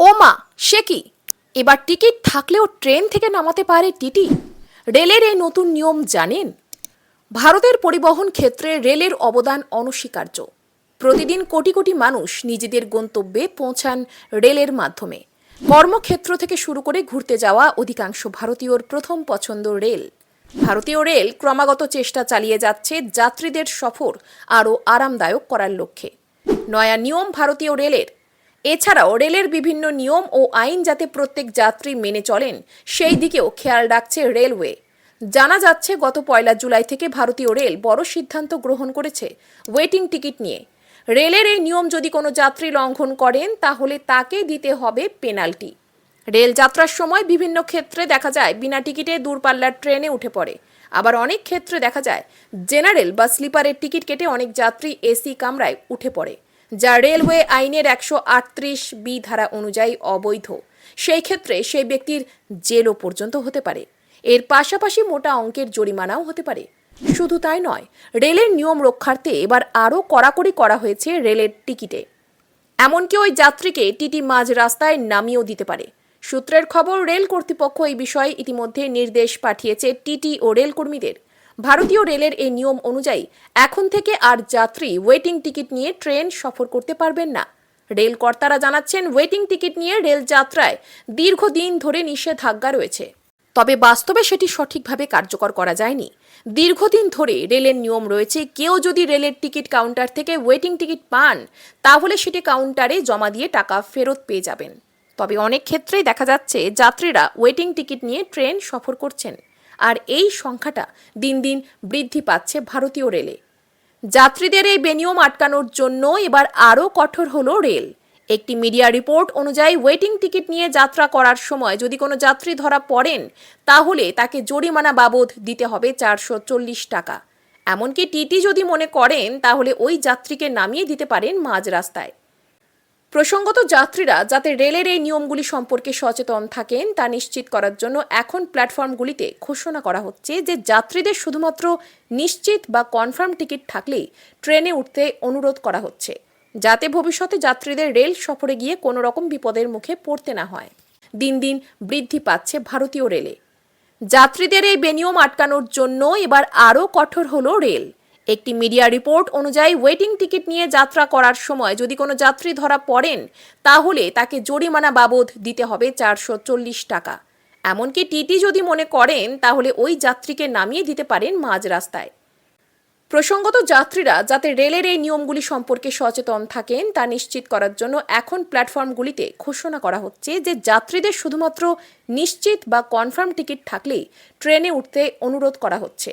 ও মা, সে কি? এবার টিকিট থাকলেও ট্রেন থেকে নামাতে পারে টিটি। রেলের এই নতুন নিয়ম জানেন? ভারতের পরিবহন ক্ষেত্রে রেলের অবদান অনস্বীকার্য। প্রতিদিন কোটি কোটি মানুষ নিজেদের গন্তব্যে পৌঁছান রেলের মাধ্যমে। কর্মক্ষেত্র থেকে শুরু করে ঘুরতে যাওয়া অধিকাংশ ভারতীয়র প্রথম পছন্দ রেল। ভারতীয় রেল ক্রমাগত চেষ্টা চালিয়ে যাচ্ছে যাত্রীদের সফর আরও আরামদায়ক করার লক্ষ্যে। নয়া নিয়ম ভারতীয় রেলের এছাড়াও রেলের বিভিন্ন নিয়ম ও আইন যাতে প্রত্যেক যাত্রী মেনে চলেন, সেই দিকেও খেয়াল রাখছে রেলওয়ে। জানা যাচ্ছে, গত পয়লা জুলাই থেকে ভারতীয় রেল বড় সিদ্ধান্ত গ্রহণ করেছে ওয়েটিং টিকিট নিয়ে। রেলের এই নিয়ম যদি কোনো যাত্রী লঙ্ঘন করেন, তাহলে তাকে দিতে হবে পেনাল্টি। রেল যাত্রার সময় বিভিন্ন ক্ষেত্রে দেখা যায়, বিনা টিকিটে দূরপাল্লার ট্রেনে উঠে পড়ে। আবার অনেক ক্ষেত্রে দেখা যায়, জেনারেল বা স্লিপারের টিকিট কেটে অনেক যাত্রী এসি কামরায় উঠে পড়ে। যা রেলওয়ে আইনের একশো আটত্রিশ বি ধারা অনুযায়ী অবৈধ। সেই ক্ষেত্রে সেই ব্যক্তির জেলও পর্যন্ত হতে পারে। এর পাশাপাশি মোটা অঙ্কের জরিমানাও হতে পারে। শুধু তাই নয়, রেলের নিয়ম রক্ষার্থে এবার আরও কড়াকড়ি করা হয়েছে রেলের টিকিটে। এমনকি ওই যাত্রীকে টিটি মাঝ রাস্তায় নামিয়েও দিতে পারে। সূত্রের খবর, রেল কর্তৃপক্ষ এই বিষয়ে ইতিমধ্যে নির্দেশ পাঠিয়েছে টিটি ও রেল কর্মীদের ভারতীয় রেলের এই নিয়ম অনুযায়ী এখন থেকে আর যাত্রী ওয়েটিং টিকিট নিয়ে ট্রেন সফর করতে পারবেন না। রেল কর্তারা জানাচ্ছেন, ওয়েটিং টিকিট নিয়ে রেল যাত্রায় দীর্ঘদিন ধরে নিষেধাজ্ঞা রয়েছে। তবে বাস্তবে সেটি সঠিকভাবে কার্যকর করা যায়নি। দীর্ঘদিন ধরে রেলের নিয়ম রয়েছে, কেউ যদি রেলের টিকিট কাউন্টার থেকে ওয়েটিং টিকিট পান, তাহলে সেটি কাউন্টারে জমা দিয়ে টাকা ফেরত পেয়ে যাবেন। তবে অনেক ক্ষেত্রেই দেখা যাচ্ছে, যাত্রীরা ওয়েটিং টিকিট নিয়ে ট্রেন সফর করছেন। আর এই সংখ্যাটা দিন দিন বৃদ্ধি পাচ্ছে ভারতীয় রেলে। যাত্রীদের এই বেনিয়ম আটকানোর জন্য এবার আরও কঠোর হলো রেল। একটি মিডিয়া রিপোর্ট অনুযায়ী ওয়েটিং টিকিট নিয়ে যাত্রা করার সময় যদি কোনো যাত্রী ধরা পড়েন, তাহলে তাকে জরিমানা বাবদ দিতে হবে চারশো চল্লিশ টাকা। এমনকি টিটি যদি মনে করেন, তাহলে ওই যাত্রীকে নামিয়ে দিতে পারেন মাঝ রাস্তায়। প্রসঙ্গত যাত্রীরা যাতে রেলের এই নিয়মগুলি সম্পর্কে সচেতন থাকেন, তা নিশ্চিত করার জন্য এখন প্ল্যাটফর্মগুলিতে ঘোষণা করা হচ্ছে যে যাত্রীদের শুধুমাত্র নিশ্চিত বা কনফার্ম টিকিট থাকলেই ট্রেনে উঠতে অনুরোধ করা হচ্ছে, যাতে ভবিষ্যতে যাত্রীদের রেল সফরে গিয়ে কোনো রকম বিপদের মুখে পড়তে না হয়। দিন দিন বৃদ্ধি পাচ্ছে ভারতীয় রেলে। যাত্রীদের এই বেনিয়ম আটকানোর জন্য এবার আরও কঠোর হলো রেল। একটি মিডিয়া রিপোর্ট অনুযায়ী ওয়েটিং টিকিট নিয়ে যাত্রা করার সময় যদি কোনো যাত্রী ধরা পড়েন, তাহলে তাকে জরিমানা বাবদ দিতে হবে চারশো চল্লিশ টাকা। এমনকি টিটি যদি মনে করেন, তাহলে ওই যাত্রীকে নামিয়ে দিতে পারেন মাঝ রাস্তায়। প্রসঙ্গত যাত্রীরা যাতে রেলের এই নিয়মগুলি সম্পর্কে সচেতন থাকেন, তা নিশ্চিত করার জন্য এখন প্ল্যাটফর্মগুলিতে ঘোষণা করা হচ্ছে যে যাত্রীদের শুধুমাত্র নিশ্চিত বা কনফার্ম টিকিট থাকলেই ট্রেনে উঠতে অনুরোধ করা হচ্ছে।